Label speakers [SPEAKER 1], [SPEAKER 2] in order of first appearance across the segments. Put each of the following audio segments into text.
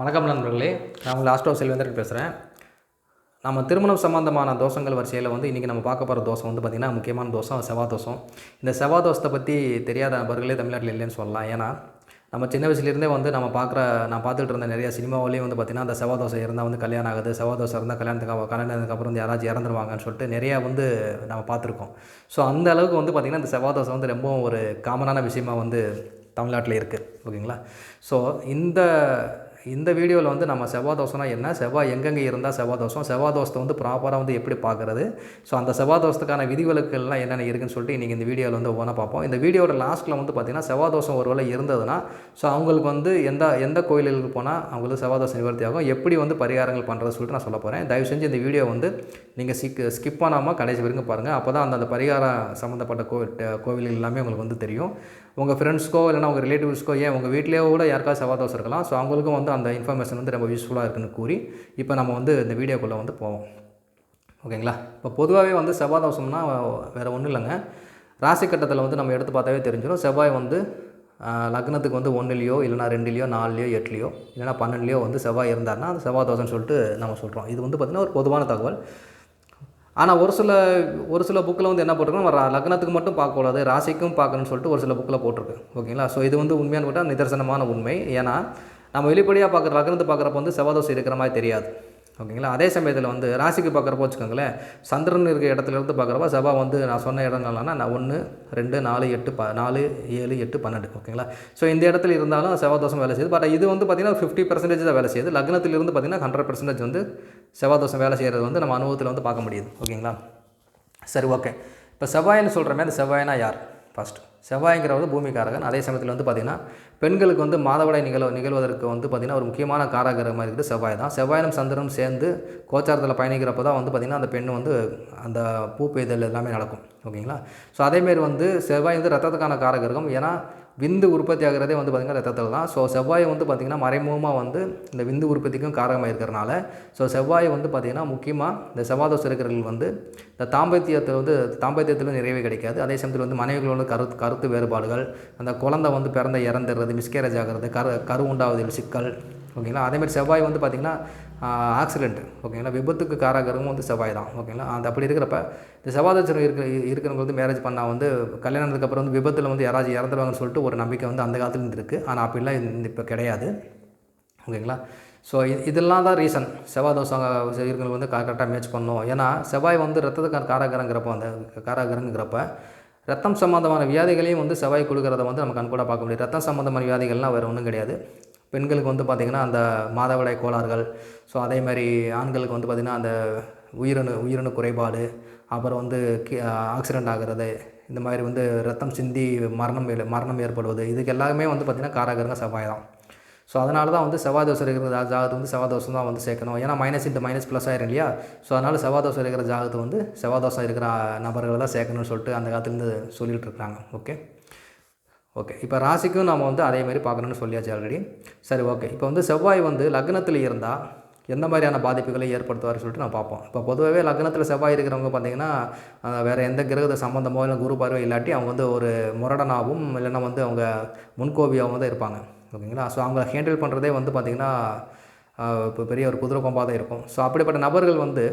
[SPEAKER 1] வணக்கம் நண்பர்களே. நான் உங்கள் லாஸ்ட் செல்வேந்திரன் பேசுகிறேன் நம்ம திருமணம் சம்மந்தமான தோஷங்கள் வரிசையில் வந்து இன்றைக்கி நம்ம பார்க்க போகிற தோஷம் வந்து பார்த்திங்கன்னா முக்கியமான தோஷம் செவ்வாய் இந்த செவ்வா தோசத்தை பற்றி தெரியாத நபர்களே தமிழ்நாட்டில் இல்லைன்னு சொல்லலாம். ஏன்னா நம்ம சின்ன வயசுலேருந்தே வந்து நம்ம பார்க்குற நான் பார்த்துட்டு இருந்த நிறைய சினிமாவிலேயும் வந்து பார்த்திங்கன்னா அந்த செவ்வா தோசை இருந்தால் வந்து கல்யாணம் ஆகுது செவ்வா தோசை இருந்தால் கல்யாணத்துக்கு கல்யாணத்துக்கு அப்புறம் வந்து யாராச்சும் இறந்துருவாங்கன்னு சொல்லிட்டு நிறையா வந்து நம்ம பார்த்துருக்கோம். ஸோ அந்த அளவுக்கு வந்து பார்த்திங்கன்னா இந்த செவ்வா தோசை வந்து ரொம்பவும் ஒரு காமனான விஷயமாக வந்து தமிழ்நாட்டில் இருக்குது ஓகேங்களா? ஸோ இந்த இந்த வீடியோவில் வந்து நம்ம செவ்வாய் தோசைனா என்ன? செவ்வாய் எங்கெங்கே இருந்தால் செவ்வாய் தோசம் செவ்வாய் தோசத்தை வந்து ப்ராப்பராக வந்து எப்படி பார்க்குறது? ஸோ அந்த செவ்வாய் தோசத்துக்கான விதிவிலக்குகள்லாம் என்னென்ன இருக்குன்னு சொல்லிட்டு இன்றைக்கி இந்த வீடியோவில் வந்து ஒவ்வொன்றா பார்ப்போம். இந்த வீடியோட லாஸ்ட்டில் வந்து பார்த்திங்கன்னா செவ்வாய் தோசம் ஒருவேளை இருந்ததுன்னா ஸோ அவங்களுக்கு வந்து எந்த எந்த கோயிலுக்கு போனால் அவங்களுக்கு செவ்வாய் தோசை நிவர்த்தி ஆகும். எப்படி வந்து பரிகாரங்கள் பண்ணுறது சொல்லிட்டு நான் சொல்ல போகிறேன் தயவு செஞ்சு இந்த வீடியோ வந்து நீங்கள் சிக் ஸ்கிப் பண்ணாமல் கடைசி வரைக்கும் பாருங்கள் அப்போ தான் அந்த பரிகாரம் சம்மந்தப்பட்ட கோவில் கோவில்கள் எல்லாமே உங்களுக்கு வந்து தெரியும். உங்கள் ஃப்ரெண்ட்ஸ்க்கோ இல்லைனா உங்கள் ரிலேட்டிவ்ஸ்க்கோ ஏன் உங்கள் வீட்டிலேயே கூட யாருக்காவது செவ்வாய் தோசை இருக்கலாம். ஸோ அவங்களுக்கும் வந்து அந்த இன்ஃபர்மேஷன் வந்து ரொம்ப யூஸ்ஃபுல்லாக இருக்குன்னு கூறி இப்போ நம்ம வந்து இந்த வீடியோக்குள்ளே வந்து போவோம். ஓகேங்களா? இப்போ பொதுவாகவே வந்து செவ்வாய் தோஷம்னா வேறு ஒன்றும் இல்லைங்க. ராசி கட்டத்தில் வந்து நம்ம எடுத்து பார்த்தாவே தெரிஞ்சிடும் செவ்வாய் வந்து லக்னத்துக்கு வந்து ஒன்றுலையோ இல்லைனா ரெண்டுலையோ நாலுலையோ எட்டுலையோ இல்லைனா பன்னெண்டுலையோ வந்து செவ்வாய் இருந்தார்னா அது செவ்வாய் தோஷம்னு சொல்லிட்டு நம்ம சொல்கிறோம் இது வந்து பார்த்திங்கன்னா ஒரு பொதுவான தகவல். ஆனால் ஒரு சில ஒரு சில புக்கில் வந்து என்ன போட்டிருக்கோம் நம்ம லக்னத்துக்கு மட்டும் பார்க்கக்கூடாது ராசிக்கும் பார்க்கணும்னு சொல்லிட்டு ஒரு சில புக்கில் போட்டிருக்கு. ஓகேங்களா? ஸோ இது வந்து உண்மையான போட்டால் நிதர்சனமான உண்மை. ஏன்னா நம்ம வெளிப்படையாக பார்க்குற லக்னத்தை பார்க்குறப்ப வந்து செவ்வாதோசை இருக்கிற மாதிரி தெரியாது. ஓகேங்களா? அதே சமயத்தில் வந்து ராசிக்கு பார்க்குறப்போ வச்சுக்கோங்களேன் சந்திரன் இருக்கிற இடத்துல இருந்து பார்க்குறப்ப செவ்வாய் வந்து நான் சொன்ன இடங்கள்லாம் நான் ஒன்று ரெண்டு நாலு எட்டு ப நாலு ஏழு எட்டு பன்னெண்டு. ஓகேங்களா? ஸோ இந்த இடத்துல இருந்தாலும் செவ்வாதோஷம் வேலை செய்யுது. பட் இது வந்து பார்த்திங்கன்னா ஃபிஃப்டி பர்சன்டேஜ் தான் வேலை செய்யுது. லக்னத்திலிருந்து பார்த்திங்கன்னா ஹண்ட்ரட் பர்சன்டேஜ் வந்து செவ்வாதோஷம் வேலை செய்கிறது வந்து நம்ம அனுபவத்தில் வந்து பார்க்க முடியுது. ஓகேங்களா? சரி ஓகே இப்போ செவ்வாயின்னு சொல்கிறமே அந்த செவ்வாய்னா யார்? ஃபஸ்ட்டு செவ்வாய்ங்கிறவர் பூமிக்காரகன். அதே சமயத்தில் வந்து பார்த்திங்கன்னா பெண்களுக்கு வந்து மாதவிடாய் நிகழ்வு நிகழ்வதற்கு வந்து பார்த்திங்கன்னா ஒரு முக்கியமான காரகரமாக இருக்குது செவ்வாய் தான். செவ்வாயும் சந்திரனும் சேர்ந்து கோச்சாரத்தில் பயணிக்கிறப்ப தான் வந்து பார்த்திங்கன்னா அந்த பெண் வந்து அந்த பூ பெய்தல் எல்லாமே நடக்கும். ஓகேங்களா? ஸோ அதேமாரி வந்து செவ்வாய் வந்து ரத்தத்துக்கான காரகரகம். ஏன்னா விந்து உற்பத்தி ஆகிறதே வந்து பார்த்திங்கன்னா ரத்தத்தில் தான். ஸோ செவ்வாய் வந்து பார்த்திங்கன்னா மறைமுகமாக வந்து இந்த விந்து உற்பத்திக்கும் காரணமாக இருக்கிறனால ஸோ செவ்வாய் வந்து பார்த்திங்கன்னா முக்கியமாக இந்த செவ்வாதோஷம் இருக்கிறவர்கள் வந்து இந்த தாம்பத்தியத்தில் வந்து தாம்பத்தியத்தில் நிறைவே கிடைக்காது. அதே சமயத்தில் வந்து மனைவிகளோட கருத்து கருத்து வேறுபாடுகள் அந்த குழந்தை வந்து பிறந்த இறந்துடுறது மிஸ்கேரேஜ் ஆகிறது கரு கரு உண்டாவதில் சிக்கல் ஓகேங்களா அதேமாதிரி செவ்வாய் வந்து பார்த்திங்கன்னா ஆக்சிடென்ட் ஓகேங்களா விபத்துக்கு காராகரமும் வந்து செவ்வாய் தான். ஓகேங்களா அந்த அப்படி இருக்கிறப்ப இந்த செவ்வாதச்சனம் இருக்கிற இருக்கிறவங்க வந்து மேரேஜ் பண்ணால் வந்து கல்யாணத்துக்கு அப்புறம் வந்து விபத்தில் வந்து யாராச்சும் இறந்துருவாங்கன்னு சொல்லிட்டு ஒரு நம்பிக்கை வந்து அந்த காலத்தில் இருந்து இருக்குது ஆனால் அப்படிலாம் இந்த இப்போ கிடையாது. ஓகேங்களா ஸோ இதெல்லாம் தான் ரீசன் செவ்வாய் தோசம் இருக்கிறவங்க வந்து கரெக்டாக மேட்ச் பண்ணணும். ஏன்னா செவ்வாய் வந்து ரத்தத்துக்கான காரகரங்கிறப்ப அந்த காரகரங்கிறப்ப ரத்தம் சம்மந்தமான வியாதிகளையும் வந்து செவ்வாய் கொடுக்குறத வந்து நம்ம கண்கூட பார்க்க முடியும். ரத்தம் சம்மந்தமான வியாதிகள்லாம் வேறு ஒன்றும் கிடையாது. பெண்களுக்கு வந்து பார்த்திங்கன்னா அந்த மாதவிடாய் கோளாறுகள் ஸோ அதே மாதிரி ஆண்களுக்கு வந்து பார்த்திங்கன்னா அந்த உயிரணு உயிரணு குறைபாடு அப்புறம் வந்து ஆக்சிடெண்ட் ஆகிறது இந்த மாதிரி வந்து ரத்தம் சிந்தி மரணம் மரணம் ஏற்படுவது இதுக்கு எல்லாமே வந்து பார்த்திங்கன்னா காராகிரக செவ்வாய் தான். ஸோ அதனால தான் வந்து செவ்வாய் தோசை இருக்கிற ஜாகத்து வந்து செவ்வாய் தோசம் தான் வந்து சேர்க்கணும். ஏன்னா மைனஸ் இன்ட்டு மைனஸ் ப்ளஸ் ஆயிரும் இல்லையா? ஸோ அதனால் செவ்வாய் தோசை இருக்கிற ஜாகத்து வந்து செவ்வாய் தோசம் இருக்கிற நபர்களை தான் சேர்க்கணும்னு சொல்லிட்டு அந்த காலத்துலேருந்து சொல்லிகிட்டு இருக்கிறாங்க ஓகே ஓகே இப்போ ராசிக்கும் நம்ம வந்து அதே மாதிரி பார்க்கணும்னு சொல்லியாச்சு ஆல்ரெடி சரி ஓகே இப்போ வந்து செவ்வாய் வந்து லக்னத்தில் இருந்தால் எந்த மாதிரியான பாதிப்புகளை ஏற்படுத்துவார் சொல்லிட்டு நான் பார்ப்போம். இப்போ பொதுவாகவே லக்னத்தில் செவ்வாய் இருக்கிறவங்க பார்த்தீங்கன்னா வேறு எந்த கிரகத்தை சம்மந்தமோ இல்லை குரு பார்வை இல்லாட்டி அவங்க வந்து ஒரு முரடனாகவும் இல்லைன்னா வந்து அவங்க முன்கோபியாகவும் தான் இருப்பாங்க. ஓகேங்களா? ஸோ அவங்க ஹேண்டில் பண்ணுறதே வந்து பார்த்திங்கன்னா இப்போ பெரிய ஒரு குதிரை கொம்பாக தான் இருக்கும். ஸோ அப்படிப்பட்ட நபர்கள் வந்து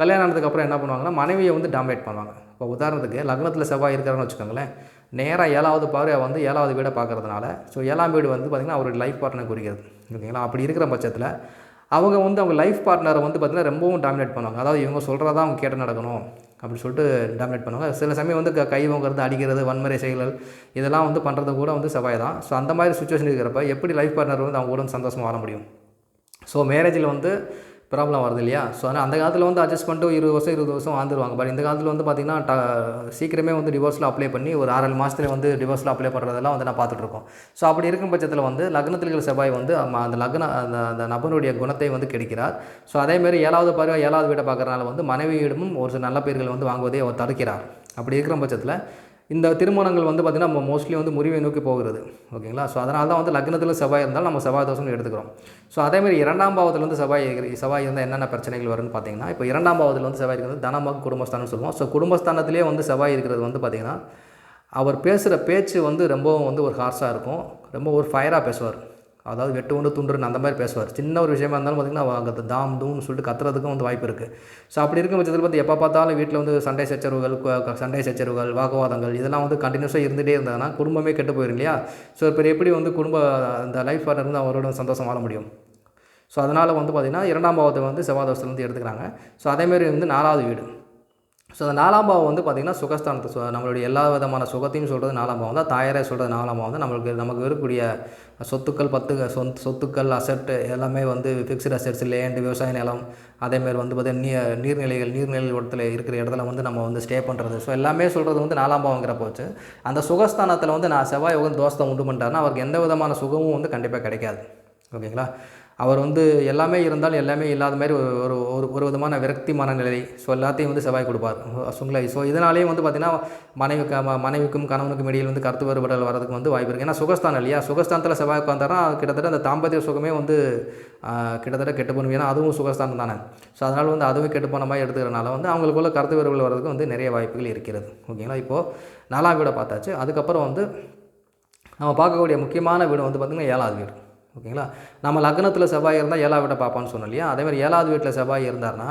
[SPEAKER 1] கல்யாணம் ஆனதுக்கப்புறம் என்ன பண்ணுவாங்கன்னா மனைவியை வந்து டாமினேட் பண்ணுவாங்க. இப்போ உதாரணத்துக்கு லக்னத்தில் செவ்வாய் இருக்கிறான்னு வச்சுக்கோங்களேன். நேராக ஏழாவது பார்வை வந்து ஏழாவது வீடை பார்க்கறதுனால ஸோ ஏழாம் வீடு வந்து பார்த்திங்கன்னா அவருடைய லைஃப் பார்ட்னர் குறிக்கிறது. ஓகேங்களா? அப்படி இருக்கிற பட்சத்தில் அவங்க வந்து அவங்க லைஃப் பார்ட்னரை வந்து பார்த்திங்கன்னா ரொம்பவும் டாமினேட் பண்ணுவாங்க. அதாவது இவங்க சொல்கிறதா அவங்க கேட்டு நடக்கணும் அப்படின்னு சொல்லிட்டு டாமினேட் பண்ணுவாங்க. சில சமயம் வந்து க- கை வாங்குறது அடிக்கிறது வன்முறை செயல்கள் இதெல்லாம் வந்து பண்ணுறது கூட வந்து செவ்வாய் தான். ஸோ அந்த மாதிரி சுச்சுவேஷன் இருக்கிறப்ப எப்படி லைஃப் பார்ட்னர் வந்து அவங்க கூட வந்து சந்தோஷமாக வாழ முடியும்? ஸோ மேரேஜில் வந்து ப்ராப்ளம் வருது இல்லையா? ஸோ ஆனால் அந்த காலத்தில் வந்து அட்ஜஸ்ட் பண்ணிட்டு இருபது வருஷம் இருபது வருஷம் வாழ்ந்துருவாங்க. பட் இந்த காலத்தில் வந்து பார்த்திங்கன்னா ட சீக்கிரமே வந்து டிவோர்ஸில் அப்ளை பண்ணி ஒரு ஆறு ஏழு மாதத்துல வந்து டிவோர்ஸில் அப்ளை பண்ணுறதெல்லாம் வந்து நான் பார்த்துட்ருக்கோம். ஸோ அப்படி இருக்கும் பட்சத்தில் வந்து லக்னத்தில் இருக்கிற செவ்வாய் வந்து அந்த லக்ன அந்த அந்த நபருடைய குணத்தை வந்து கெடுக்கிறார். ஸோ அதேமாரி ஏழாவது பருவ ஏழாவது வீட்டை பார்க்குறதுனால வந்து மனைவியிடமும் ஒரு சில நல்ல பேர்கள் வந்து வாங்குவதை அவர் தடுக்கிறார். அப்படி இருக்கிற பட்சத்தில் இந்த திருமணங்கள் வந்து பார்த்திங்கன்னா நம்ம மோஸ்ட்லி வந்து முறிவை நோக்கி போகிறது ஓகேங்களா? ஸோ அதனால தான் வந்து லக்னத்தில் செவ்வாய் இருந்தாலும் நம்ம செவ்வாய் தோஷம்னு எடுத்துக்கிறோம். ஸோ அதேமாதிரி இரண்டாம் பாவத்தில் வந்து செவ்வாய் செவ்வாய் இருந்தால் என்னென்ன பிரச்சனைகள் வரும்னு பார்த்தீங்கன்னா இப்போ இரண்டாம் பாவத்தில் வந்து செவ்வாய் இருக்கிறது தனமாக குடும்பஸ்தானம்னு சொல்லுவோம். ஸோ குடும்பஸ்தானத்திலே வந்து செவ்வாய் இருக்கிறது வந்து பார்த்திங்கன்னா அவர் பேசுகிற பேச்சு வந்து ரொம்பவும் வந்து ஒரு ஹார்ஸாக இருக்கும். ரொம்ப ஒரு ஃபயராக பேசுவார். அதாவது வெட்டு ஒன்று துண்டுன்னு அந்த மாதிரி பேசுவார். சின்ன ஒரு விஷயமா இருந்தாலும் பார்த்திங்கன்னா அங்கே தாம் தூம்னு சொல்லிட்டு கத்துறதுக்கும் வந்து வாய்ப்பு இருக்குது ஸோ அப்படி இருக்கும் பட்சத்தில் பார்த்து எப்போ பார்த்தாலும் வீட்டில் வந்து சண்டை சச்சரவுகள் சண்டை சச்சரவுகள் வாக்குவாதங்கள் இதெல்லாம் வந்து கண்டினியூஸாக இருந்துகிட்டே இருந்ததுன்னா குடும்பமே கெட்டு போயிடும் இல்லையா? ஸோ இப்போ எப்படி வந்து குடும்ப அந்த லைஃப் பார்ட்னர் வந்து அவரோட சந்தோஷம் வாழ முடியும்? ஸோ அதனால் வந்து பார்த்திங்கன்னா இரண்டாம் பாவத்தை வந்து செவ்வாய் தோஷத்துலேருந்து எடுத்துக்கிறாங்க. ஸோ அதேமாரி வந்து நாலாவது வீடு. ஸோ அந்த நாலாம் பாவம் வந்து பார்த்திங்கன்னா சுகஸ்தானத்தை சொ நம்மளுடைய எல்லா விதமான சுகத்தையும் சொல்கிறது நாலாம் பாவம் தான். தாயாரே சொல்கிறது நாலாம் பாவம் தான். நம்மளுக்கு நமக்கு இருக்கக்கூடிய சொத்துக்கள் பத்து சொத் சொத்துக்கள் அசட்டு எல்லாமே வந்து ஃபிக்ஸ்டு அசெட்ஸ் லேண்டு விவசாய நிலம் அதேமாரி வந்து பார்த்திங்கன்னா நீ நீர்நிலைகள் நீர்நிலை இடத்துல இருக்கிற இடத்துல வந்து நம்ம வந்து ஸ்டே பண்ணுறது ஸோ எல்லாமே சொல்கிறது வந்து நாலாம் பாவங்கிற போச்சு. அந்த சுகஸ்தானத்தில் வந்து நான் செவ்வாய் யோகம் தோஷத்தை உண்டு பண்ணிட்டாருன்னா அவருக்கு எந்த விதமான சுகமும் வந்து கண்டிப்பாக கிடைக்காது. ஓகேங்களா? அவர் வந்து எல்லாமே இருந்தாலும் எல்லாமே இல்லாத மாதிரி ஒரு ஒரு ஒரு ஒரு விதமான விரக்தி மனநிலை. ஸோ எல்லாத்தையும் வந்து செவ்வாய் கொடுப்பார். சுங்களா ஸோ இதனாலேயும் வந்து பார்த்திங்கன்னா மனைவிக்கு மனைவிக்கும் கணவனுக்கும் இடையில் வந்து கருத்து வேறுபாடுகள் வரதுக்கு வந்து வாய்ப்பு இருக்குது ஏன்னா சுகஸ்தானம் இல்லையா? சுகஸ்தானத்தில் செவ்வாய் உட்காந்தாரா கிட்டத்தட்ட அந்த தாம்பத்திய சுகமே வந்து கிட்டத்தட்ட கெட்டு போகணும் ஏன்னா அதுவும் சுகஸ்தானம் தானே. ஸோ அதனால் வந்து அதுவும் கெட்டு போன மாதிரி எடுத்துக்கிறனால வந்து அவங்களுக்குள்ள கருத்து வேறுபாடு வரதுக்கு வந்து நிறைய வாய்ப்புகள் இருக்கிறது. ஓகேங்களா இப்போது நாலாம் வீடை பார்த்தாச்சு. அதுக்கப்புறம் வந்து நம்ம பார்க்கக்கூடிய முக்கியமான வீடு வந்து பார்த்திங்கன்னா ஏழாவது வீடு. ஓகேங்களா? நம்ம லக்னத்தில் செவ்வாய் இருந்தால் ஏழாவது வீட்டை பார்ப்பான்னு சொன்னோம் இல்லையா? அதேமாதிரி ஏழாவது வீட்டில் செவ்வாய் இருந்தார்னா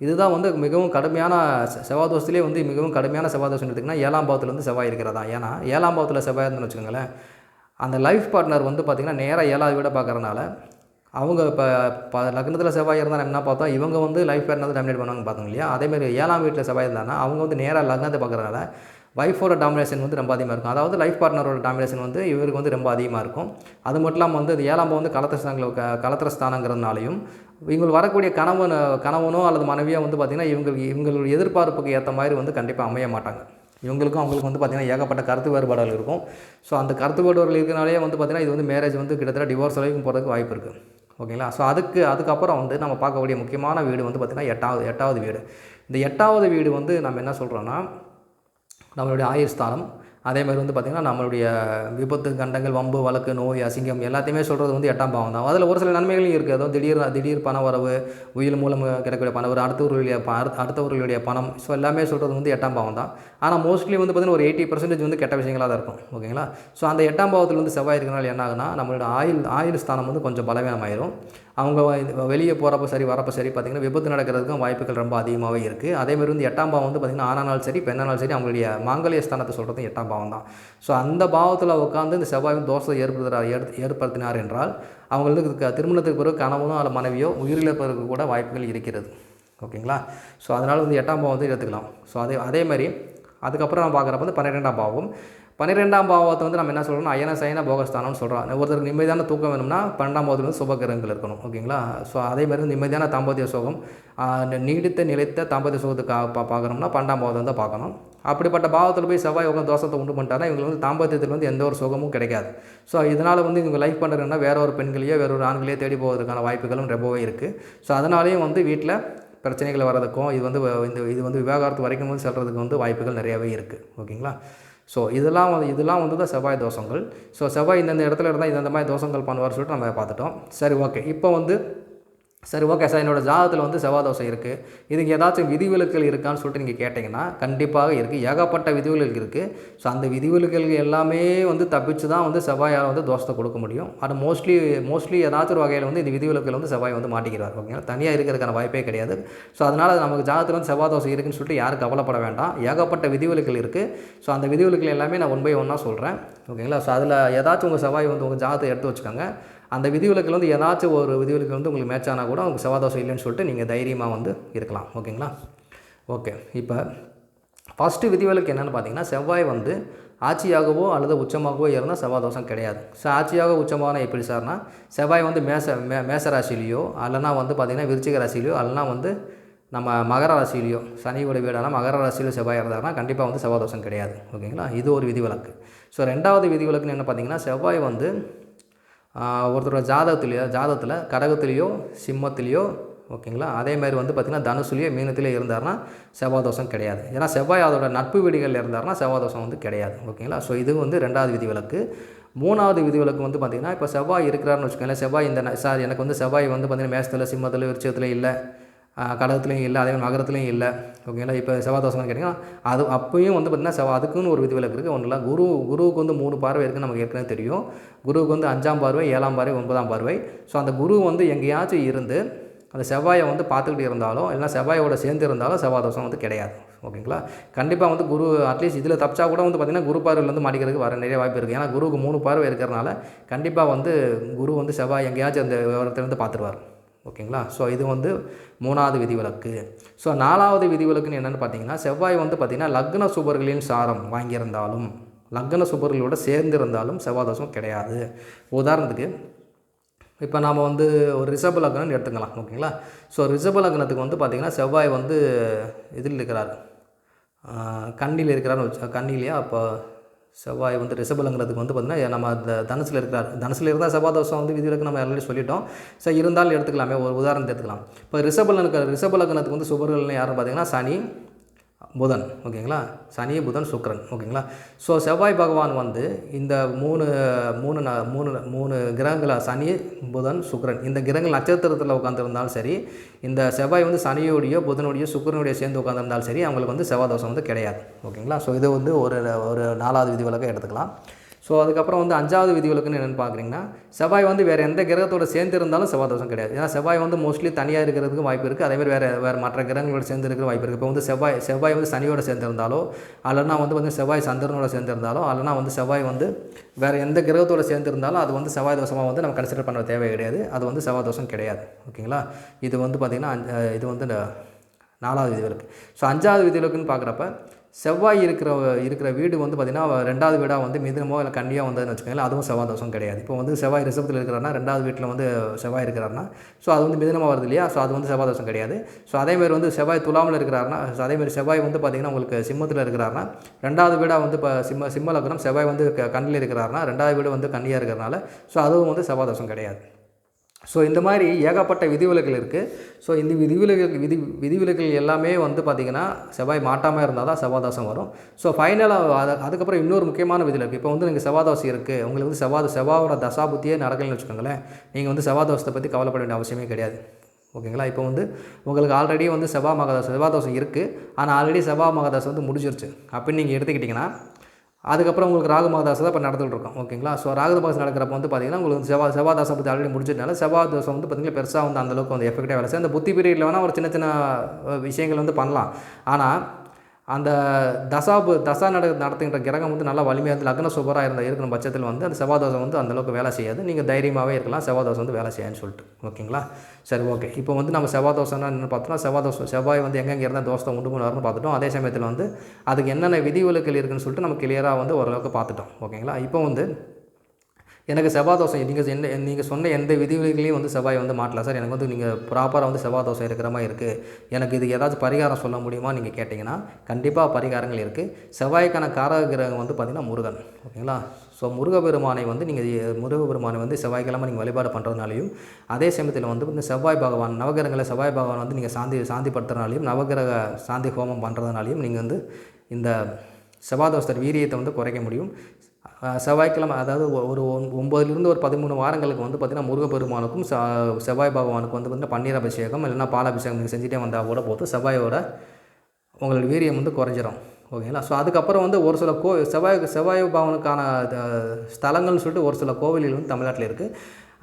[SPEAKER 1] இதுதான் வந்து மிகவும் கடுமையான செ- செவ்வாய் வந்து மிகவும் கடுமையான செவ்வாய் தோஷம் எடுத்துக்கினா ஏழாம் பாவத்தில் வந்து செவ்வாய் இருக்கிறதா? ஏன்னா ஏழாம் பாவத்தில் செவ்வாய் இருந்துன்னு வச்சுக்கோங்களேன் அந்த லைஃப் பார்ட்னர் வந்து பார்த்திங்கன்னா நேராக ஏழாவது வீடை பார்க்குறனால அவங்க இப்போ இப்போ லக்னத்தில் செவ்வாய் இருந்தால் என்ன பார்த்தோம்? இவங்க வந்து லைஃப் பார்ட்னர் டாமினேட் பண்ணுவாங்க பார்த்தோம் இல்லையா? அதேமாதிரி ஏழாம் வீட்டில் செவ்வாய் இருந்தாங்கன்னா அவங்க வந்து நேராக லக்னத்தை பார்க்குறனால ஒய்ஃபோட டாமினேஷன் வந்து ரொம்ப அதிகமாக இருக்கும். அதாவது லைஃப் பார்ட்னரோட டாமினேஷன் வந்து இவருக்கு வந்து ரொம்ப அதிகமாக இருக்கும். அது மட்டும் இல்லாமல் வந்து இது ஏழாம் வந்து கலத்திர ஸ்தானங்கள் க கலத்திர ஸ்தானங்கிறதுனாலையும் இவங்களுக்கு வரக்கூடிய கணவன் கணவனோ அல்லது மனைவியோ வந்து பார்த்திங்கன்னா இவங்களுக்கு இவங்களுடைய எதிர்பார்ப்புக்கு ஏற்ற மாதிரி வந்து கண்டிப்பாக அமைய மாட்டாங்க. இவங்களுக்கும் அவங்களுக்கும் வந்து பார்த்திங்கன்னா ஏகப்பட்ட கருத்து வேறுபாடுகள் இருக்கும். ஸோ அந்த கருத்து வேறுபாடுகள் இருக்கனாலே வந்து பார்த்திங்கன்னா இது வந்து மேரேஜ் வந்து கிட்டத்தட்ட டிவோர்ஸ் வரைக்கும் போகிறதுக்கு வாய்ப்பு இருக்குது ஓகேங்களா? ஸோ அதுக்கு அதுக்கப்புறம் வந்து நம்ம பார்க்கக்கூடிய முக்கியமான வீடு வந்து பார்த்திங்கன்னா எட்டாவது எட்டாவது வீடு. இந்த எட்டாவது வீடு வந்து நம்ம என்ன சொல்கிறோன்னா நம்மளுடைய ஆயுள் ஸ்தானம் அதே மாதிரி வந்து பார்த்திங்கன்னா நம்மளுடைய விபத்து கண்டங்கள் வம்பு வழக்கு நோய் அசிங்கம் எல்லாத்தையுமே சொல்கிறது வந்து எட்டாம் பாவம் தான். அதில் ஒரு சில நன்மைகளும் இருக்குது அதுவும் திடீர் திடீர் பண வரவு உயிர் மூலம் கிடைக்கக்கூடிய பண வரவு அடுத்தவர்களுடைய அடுத்தவர்களுடைய பணம் ஸோ எல்லாமே சொல்கிறது வந்து எட்டாம் பாவம் தான். ஆனால் மோஸ்ட்லி வந்து பார்த்திங்கன்னா ஒரு எயிட்டி பர்சன்டேஜ் வந்து கெட்ட விஷயங்களாக தான் இருக்கும். ஓகேங்களா? ஸோ அந்த எட்டாம் பாவத்தில் வந்து செவ்வாய் இருக்கிறனால என்ன ஆகுனா நம்மளோட ஆயுள் ஆயுள் ஸ்தானம் வந்து கொஞ்சம் பலவீனமாயிரும். அவங்க வெளியே போகிறப்ப சரி வரப்போ சரி பார்த்திங்கன்னா விபத்து நடக்கிறதுக்கும் வாய்ப்புகள் ரொம்ப அதிகமாகவே இருக்குது அதேமாதிரி வந்து எட்டாம் பாவம் வந்து பார்த்திங்கன்னா ஆனாலும் சரி பெண்ணானாலும் சரி அவங்களுடைய மாங்கல்ய ஸ்தானத்தை சொல்கிறது எட்டாம் பாவம் தான். ஸோ அந்த பாவத்தில் உட்காந்து இந்த செவ்வாய் தோஷத்தை ஏற்படுத்துகிறார் ஏற் ஏற்படுத்தினார் என்றால் அவங்களுக்கு க- திருமணத்துக்கு பிறகு கணவனோ அல்ல மனைவியோ உயிரிழப்பதற்கு கூட வாய்ப்புகள் இருக்கிறது. ஓகேங்களா? ஸோ அதனால் வந்து எட்டாம் பாவம் வந்து எடுத்துக்கலாம். ஸோ அதே அதே மாதிரி அதுக்கப்புறம் நான் பார்க்குறப்ப வந்து பன்னிரெண்டாம் பாவம். பன்னிரெண்டாம் பாவத்தை வந்து நம்ம என்ன சொல்கிறோம் அயன சயன போகஸ்தானம்னு சொல்கிறோம் ஒருத்தருக்கு நிம்மதியான தூக்கம் வேணும்னா பன்னெண்டாம் பாவத்தில் வந்து சுபகிரகங்கள் இருக்கணும். ஓகேங்களா? ஸோ அதே மாதிரி நிம்மதியான தாம்பத்திய சுகம் நீடித்த நிலைத்த தாம்பத்திய சோகத்துக்கு பா பார்க்கணும்னா பன்னெண்டாம் பாவத்தை வந்து பார்க்கணும். அப்படிப்பட்ட பாவத்தில் போய் செவ்வாய் யோகம் தோஷத்தை உண்டு பண்ணிட்டாருன்னா இவங்களுக்கு வந்து தாம்பத்தியத்தில் வந்து எந்த ஒரு சுகமும் கிடைக்காது. ஸோ இதனால் வந்து இவங்க லைஃப் பண்ணுறதுன்னா வேற ஒரு பெண்களையோ வேற ஒரு ஆண்களையோ தேடி போவதற்கான வாய்ப்புகளும் ரொம்பவே இருக்குது ஸோ அதனாலேயும் வந்து வீட்டில் பிரச்சனைகள் வர்றதுக்கும் இது வந்து வ- இந்த இது வந்து விவாகரத்து வரைக்கும் வந்து செல்கிறதுக்கு வந்து வாய்ப்புகள் நிறையவே இருக்குது ஓகேங்களா? ஸோ இதெல்லாம் வந்து இதெல்லாம் வந்து தான் செவ்வாய் தோஷங்கள். ஸோ செவ்வாய் இந்தந்த இடத்துல இருந்தால் இந்தந்த மாதிரி தோஷங்கள் பண்ணுவார் சொல்லிட்டு நம்ம பார்த்துட்டோம். சரி ஓகே இப்போ வந்து சரி ஓகே சார் என்னோடய ஜாதகத்தில் வந்து செவ்வாதோஷம் இருக்குது இதுக்கு ஏதாச்சும் விதிவிலக்குகள் இருக்கான்னு சொல்லிட்டு நீங்கள் கேட்டிங்கன்னா கண்டிப்பாக இருக்குது ஏகப்பட்ட விதிவிலக்கு இருக்குது ஸோ அந்த விதிவிலக்குகள் எல்லாமே வந்து தப்பிச்சு தான் வந்து செவ்வாயால் வந்து தோஷத்தை கொடுக்க முடியும். அது மோஸ்ட்லி மோஸ்ட்லி ஏதாச்சும் ஒரு வகையில் வந்து இந்த விதிவிலக்குகள் வந்து செவ்வாய் வந்து மாட்டிக்கிறார் ஓகேங்களா தனியாக இருக்கிறதுக்கான வாய்ப்பே கிடையாது. ஸோ அதனால் நமக்கு ஜாதகத்தில் வந்து செவ்வாய் தோஷம் இருக்குன்னு சொல்லிட்டு யாரும் கவலைப்பட வேண்டாம். ஏகப்பட்ட விதிவிலக்குகள் இருக்குது ஸோ அந்த விதிவிலக்குகள் எல்லாமே நான் ஒன் பை ஒன்னாக சொல்கிறேன் ஓகேங்களா ஸோ அதில் ஏதாச்சும் உங்கள் செவ்வாய் வந்து உங்கள் ஜாதகத்தை எடுத்து வச்சுக்கோங்க. அந்த விதிவிலக்கில் வந்து ஏதாச்சும் ஒரு விதிவிலக்கு வந்து உங்களுக்கு மேட்ச் ஆனால் கூட உங்களுக்கு செவ்வாய் இல்லைன்னு சொல்லிட்டு நீங்கள் தைரியமாக வந்து இருக்கலாம். ஓகேங்களா? ஓகே. இப்போ ஃபஸ்ட்டு விதிவிலக்கு என்னென்னு பார்த்தீங்கன்னா செவ்வாய் வந்து ஆட்சியாகவோ அல்லது உச்சமாகவோ இருந்தால் செவ்வாய் தோஷம் கிடையாது. ஸோ ஆட்சியாக உச்சமாகனா எப்படி சார்னா செவ்வாய் வந்து மேச மே மேச ராசிலேயோ அல்லனா வந்து பார்த்திங்கன்னா விருச்சிக ராசிலேயோ அல்லனா வந்து நம்ம மகர ராசிலேயோ சனியோட வீடான மகர ராசியிலோ செவ்வாய் இருந்தாருன்னா கண்டிப்பாக வந்து செவ்வாய் தோஷம் கிடையாது. ஓகேங்களா? இது ஒரு விதிவிலக்கு. ஸோ ரெண்டாவது விதிவிலக்குன்னு என்ன பார்த்தீங்கன்னா செவ்வாய் வந்து ஒருத்தரோட ஜாதகத்துலேயோ ஜாதகத்தில் கடகத்துலேயோ சிம்மத்துலேயோ ஓகேங்களா? அதே மாதிரி வந்து பார்த்திங்கன்னா தனுசுலேயோ மீனத்துலேயோ இருந்தாருன்னா செவ்வாய் தோஷம் கிடையாது. ஏன்னா செவ்வாய் அதோட நட்பு வீடுகளில் இருந்தாருன்னா செவ்வாய் தோஷம் வந்து கிடையாது. ஓகேங்களா? ஸோ இது வந்து ரெண்டாவது விதிவிலக்கு. மூணாவது விதிவிலக்கு வந்து பார்த்திங்கன்னா இப்போ செவ்வாய் இருக்கிறாருன்னு வச்சுக்கோங்களேன் செவ்வாய் இந்த சார் எனக்கு வந்து செவ்வாய் வந்து பார்த்திங்கன்னா மேசத்தில் சிம்மத்தில் விருச்சத்தில் இல்லை. கடகத்துலேயும் இல்லை அதே மாதிரி மகரத்துலேயும் இல்லை. ஓகேங்களா? இப்போ செவ்வாய் தோஷம்னு கேட்டிங்கன்னா அது அப்பயும் வந்து பார்த்திங்கன்னா செவ்வாய் அதுக்குன்னு ஒரு விதிவிலக்கு இருக்குது ஒன்றும் இல்லை குரு குருவுக்கு வந்து மூணு பார்வை இருக்குன்னு நமக்கு ஏற்கனவே தெரியும். குருவுக்கு வந்து அஞ்சாம் பார்வை ஏழாம் பார்வை ஒன்பதாம் பார்வை. ஸோ அந்த குரு வந்து எங்கேயாச்சும் இருந்து அந்த செவ்வாயை வந்து பார்த்துக்கிட்டு இருந்தாலும் இல்லைனா செவ்வாயோட சேர்ந்து இருந்தாலும் செவ்வாய் தோஷம் வந்து கிடையாது. ஓகேங்களா? கண்டிப்பாக வந்து குரு அட்லீஸ்ட் இதில் தப்பிச்சா கூட வந்து பார்த்திங்கன்னா குரு பார்வையில் வந்து மாட்டிக்கிறதுக்கு வர நிறைய வாய்ப்பு இருக்குது ஏன்னா குருவுக்கு மூணு பார்வை இருக்கிறனால கண்டிப்பாக வந்து குரு வந்து செவ்வாய் எங்கேயாச்சும் அந்த விவரத்துலேருந்து பார்த்துருவார் ஓகேங்களா? ஸோ இது வந்து மூணாவது விதிவிலக்கு. ஸோ நாலாவது விதிவிலக்குன்னு என்னென்னு பார்த்தீங்கன்னா செவ்வாய் வந்து பார்த்திங்கன்னா லக்ன சுபர்களின் சாரம் வாங்கியிருந்தாலும் லக்ன சுபர்களோட சேர்ந்திருந்தாலும் செவ்வாய் தோஷம் கிடையாது. உதாரணத்துக்கு இப்போ நாம் வந்து ஒரு ரிஷப லக்னம்னு எடுத்துக்கலாம் ஓகேங்களா? ஸோ ரிஷப லக்னத்துக்கு வந்து பார்த்திங்கன்னா செவ்வாய் வந்து இதில் இருக்கிறார். கண்ணியில் இருக்கிறாருன்னு வச்சு கண்ணிலையா? அப்போ செவ்வாய் வந்து ரிஷபலங்கிறதுக்கு வந்து பார்த்திங்கன்னா நம்ம அந்த தனுசில் இருக்கிறார். தனுசில் இருந்தால் செவ்வாய் தோஷம் வந்து விதிகளுக்கு நம்ம ஆல்ரெடி சொல்லிட்டோம். ஸோ இருந்தாலும் எடுத்துக்கலாமே. ஒரு உதாரணத்தை எடுத்துக்கலாம். இப்போ ரிஷபலனுக்கு ரிஷபலக்கணத்துக்கு வந்து சுபர்கள்னு யாருன்னு பார்த்தீங்கன்னா சனி. புதன் ஓகேங்களா? சனி புதன் சுக்கரன் ஓகேங்களா? ஸோ செவ்வாய் பகவான் வந்து இந்த மூணு மூணு ந மூணு மூணு கிரகங்களை சனி புதன் சுக்கரன் இந்த கிரகங்கள் நட்சத்திரத்தில் உட்காந்துருந்தாலும் சரி இந்த செவ்வாய் வந்து சனியோடையோ புதனோடையோ சுக்கரனுடைய சேர்ந்து உட்காந்துருந்தாலும் சரி அவங்களுக்கு வந்து செவ்வாய் தோஷம் வந்து கிடையாது ஓகேங்களா? ஸோ இது வந்து ஒரு ஒரு நாலாவது விதிவிலக்கை எடுத்துக்கலாம். ஸோ அதுக்கப்புறம் வந்து அஞ்சாவது விதிவிலக்குன்னு என்னென்னு பார்க்குறீங்கன்னா செவ்வாய் வந்து வேறு எந்த கிரகத்தோட சேர்ந்து இருந்தாலும் செவ்வாய் தோஷம் கிடையாது. ஏன்னா செவ்வாய் வந்து மோஸ்ட்லி தனியாக இருக்கிறதுக்கு வாய்ப்பு இருக்குது அதேமாதிரி வேறு வேறு மற்ற கிரகங்களோட சேர்ந்து இருக்கிற வாய்ப்பு இருக்குது இப்போ வந்து செவ்வாய் செவ்வாய் வந்து சனியோட சேர்ந்துருந்தாலோ அல்லனா வந்து வந்து செவ்வாய் சந்திரனோட சேர்ந்துருந்தாலோ அல்லனா வந்து செவ்வாய் வந்து வேறு எந்த கிரகத்தோட சேர்ந்திருந்தாலும் அது வந்து செவ்வாய் தோஷமாக வந்து நம்ம கன்சிடர் பண்ண தேவை கிடையாது. அது வந்து செவ்வாய் தோஷம் கிடையாது. ஓகேங்களா? இது வந்து பார்த்திங்கன்னா இது வந்து நாலாவது விதிவிலக்கு. ஸோ அஞ்சாவது விதிவிலக்குன்னு பார்க்குறப்ப செவ்வாய் இருக்கிற இருக்கிற வீடு வந்து பார்த்திங்கன்னா ரெண்டாவது வீடாக வந்து மிதனமோ இல்லை கண்ணியாக வந்ததுன்னு வச்சுக்கோங்களேன் அதுவும் செவ்வாய் தோஷம் கிடையாது. இப்போ வந்து செவ்வாய் ரிசபத்தில் இருக்கிறாருனா ரெண்டாவது வீட்டில் வந்து செவ்வாய் இருக்கிறாருன்னா ஸோ அது வந்து மிதனமாக வருது இல்லையா? ஸோ அது வந்து செவ்வாய் தோஷம் கிடையாது. ஸோ அதேமாதிரி வந்து செவ்வாய் துலாமில் இருக்கிறாருன்னா ஸோ அதேமாதிரி செவ்வாய் வந்து பார்த்திங்கன்னா உங்களுக்கு சிம்மத்தில் இருக்கிறாருன்னா ரெண்டாவது வீடாக வந்து இப்போ சிம்ம சிம்ம லக்னம் செவ்வாய் வந்து கண்ணில் இருக்கிறாருன்னா ரெண்டாவது வீடு வந்து கண்ணியாக இருக்கிறனால ஸோ அதுவும் வந்து செவ்வாய் தோஷம் கிடையாது. ஸோ இந்த மாதிரி ஏகப்பட்ட விதிவிலக்குகள் இருக்குது ஸோ இந்த விதிவிலக்கு விதி விதிவிலக்குகள் எல்லாமே வந்து பார்த்திங்கன்னா செவ்வாய் மாட்டாமல் இருந்தால் தான் செவ்வாதாசம் வரும். ஸோ ஃபைனலாக அது அதுக்கப்புறம் இன்னொரு முக்கியமான விதிவிலக்கு. இப்போ வந்து நீங்கள் செவ்வாதோசம் இருக்குது உங்களுக்கு வந்து செவ்வாத செவ்வாவோட தசாபுத்தியே நடக்கலன்னு வச்சுக்கோங்களேன். நீங்கள் வந்து செவ்வாதோஷத்தை பற்றி கவலைப்பட வேண்டிய அவசியமே கிடையாது. ஓகேங்களா? இப்போ வந்து உங்களுக்கு ஆல்ரெடி வந்து செவ்வா மகதாசம் செவ்வாதோஷம் இருக்குது ஆனால் ஆல்ரெடி செவ்வாய் மகதாசம் வந்து முடிஞ்சிருச்சு. அப்படின்னு நீங்கள் எடுத்துக்கிட்டிங்கன்னா அதுக்கப்புறம் உங்களுக்கு ராகு மகதாசை தான் இப்போ நடந்துகிட்டு இருக்கோம் ஓகேங்களா? ஸோ ராகு மாதம் நடக்கிறப்ப வந்து பார்த்திங்கன்னா உங்களுக்கு செவ்வா செவ்வாதாசம் பற்றி ஆல்ரெடி முடிச்சதுனால செவ்வாய் தோசம் வந்து பார்த்திங்கன்னா பெருசாக வந்து அந்தளவுக்கு வந்து எஃபெக்டாக வேலை செய்யும். அந்த புத்தி பீரியடில் வேணால் ஒரு சின்ன சின்ன விஷயங்கள் வந்து பண்ணலாம். ஆனால் அந்த தசாபு தசா நட நடத்துகின்ற கிரகம் வந்து நல்லா வலிமையாக இருந்து லக்ன சூப்பராக இருந்த இருக்கிற பட்சத்தில் வந்து அந்த செவ்வாதோஷம் வந்து அந்தளவுக்கு வேலை செய்யாது. நீங்கள் தைரியமாகவே இருக்கலாம். செவ்வாதோஷம் வந்து வேலை செய்யான்னு சொல்லிட்டு. ஓகேங்களா? சரி ஓகே. இப்போ வந்து நம்ம செவ்வாதோஷம்னா என்ன பார்த்தோம்னா செவ்வாதோஷம் செவ்வாய் வந்து எங்கெங்கே இருந்தால் தோஷத்தை உண்டு பண்ணுவார்னு பார்த்துட்டோம். அதே சமயத்தில் வந்து அதுக்கு என்னென்ன விதிவிலக்குகள் இருக்குன்னு சொல்லிட்டு நம்ம கிளியராக வந்து ஓரளவுக்கு பார்த்துட்டோம். ஓகேங்களா? இப்போ வந்து எனக்கு செவ்வாய் தோசை நீங்கள் என்ன நீங்கள் சொன்ன எந்த விதிவிலைகளையும் வந்து செவ்வாய் வந்து மாட்டல சார் எனக்கு வந்து நீங்கள் ப்ராப்பராக வந்து செவ்வாய் தோசை இருக்கிற மாதிரி இருக்குது எனக்கு இது ஏதாச்சும் பரிகாரம் சொல்ல முடியுமா நீங்கள் கேட்டிங்கன்னா கண்டிப்பாக பரிகாரங்கள் இருக்குது செவ்வாய்க்கான காரக கிரகம் வந்து பார்த்திங்கன்னா முருகன். ஓகேங்களா? ஸோ முருகபெருமானை வந்து நீங்கள் முருகபெருமானை வந்து செவ்வாய்க்கிழமை நீங்கள் வழிபாடு பண்ணுறதுனாலையும் அதே சமயத்தில் வந்து இந்த செவ்வாய் பகவான் நவகிரகங்களை செவ்வாய் பகவான் வந்து நீங்கள் சாந்தி சாந்திப்படுத்துறதுனாலையும் நவகிரக சாந்தி ஹோமம் பண்ணுறதுனாலையும் நீங்கள் வந்து இந்த செவ்வாதோஷத்தர் வீரியத்தை வந்து குறைக்க முடியும். செவ்வாய்க்கிழமை அதாவது ஒரு ஒம்பதுலேருந்து ஒரு பதிமூணு வாரங்களுக்கு வந்து பார்த்திங்கன்னா முருகப்பெருமானுக்கும் செவ்வாய் பகவானுக்கும் வந்து பார்த்திங்கன்னா பன்னீர் அபிஷேகம் இல்லைன்னா பாலாபிஷேகம் நீங்கள் செஞ்சுட்டே வந்தால் கூட போது செவ்வாயோட உங்களோட வீரியம் வந்து குறைஞ்சிரும். ஓகேங்களா ஸோ அதுக்கப்புறம் வந்து ஒரு சில கோ செவ்வாய் செவ்வாய் பவனுக்கான ஸ்தலங்கள்னு சொல்லிட்டு ஒரு சில கோவில்கள் வந்து தமிழ்நாட்டில் இருக்குது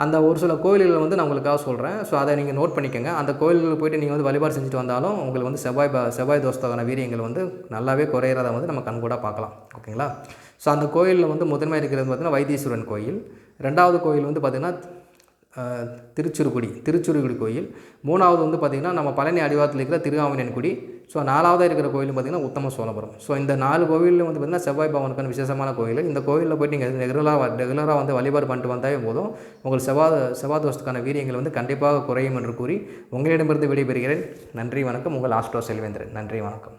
[SPEAKER 1] அந்த ஒரு சில கோயில்கள் வந்து நான் உங்களுக்காக சொல்கிறேன் ஸோ அதை நீங்கள் நோட் பண்ணிக்கோங்க. அந்த கோயில்களுக்கு போயிட்டு நீங்கள் வந்து வழிபாடு செஞ்சுட்டு வந்தாலும் உங்களுக்கு வந்து செவ்வாய் செவ்வாய் தோஸ்தகான வீரியங்கள் வந்து நல்லாவே குறையிறத வந்து நம்ம கண்கூட பார்க்கலாம். ஓகேங்களா? ஸோ அந்த கோயிலில் வந்து முதன்மை இருக்கிறது பார்த்திங்கன்னா வைத்தீஸ்வரன் கோயில். ரெண்டாவது கோயில் வந்து பார்த்திங்கன்னா திருச்சுருக்குடி திருச்சுருக்குடி கோயில். மூணாவது வந்து பார்த்திங்கன்னா நம்ம பழனி அடிவாரத்தில் இருக்கிற திருகாமணியன் குடி. ஸோ நாலாவதாக இருக்கிற கோயில் பார்த்திங்கன்னா உத்தம சோழபுரம். ஸோ இந்த நாலு கோவிலில் வந்து பார்த்திங்கன்னா செவ்வாய் பவனுக்கான விசேஷமான கோயில். இந்த கோயிலில் போய்ட்டு நீங்கள் ரெகுலராக ரெகுலராக வந்து வழிபாடு பண்ணிட்டு வந்தாலே போதும். உங்கள் செவ்வாய் செவ்வாய் தோஷத்துக்கான வீரியங்கள் வந்து கண்டிப்பாக குறையும் என்று கூறி உங்களிடமிருந்து விடைபெறுகிறேன். நன்றி வணக்கம். உங்கள் ஆஸ்ட்ரோ செல்வேந்திரன். நன்றி வணக்கம்.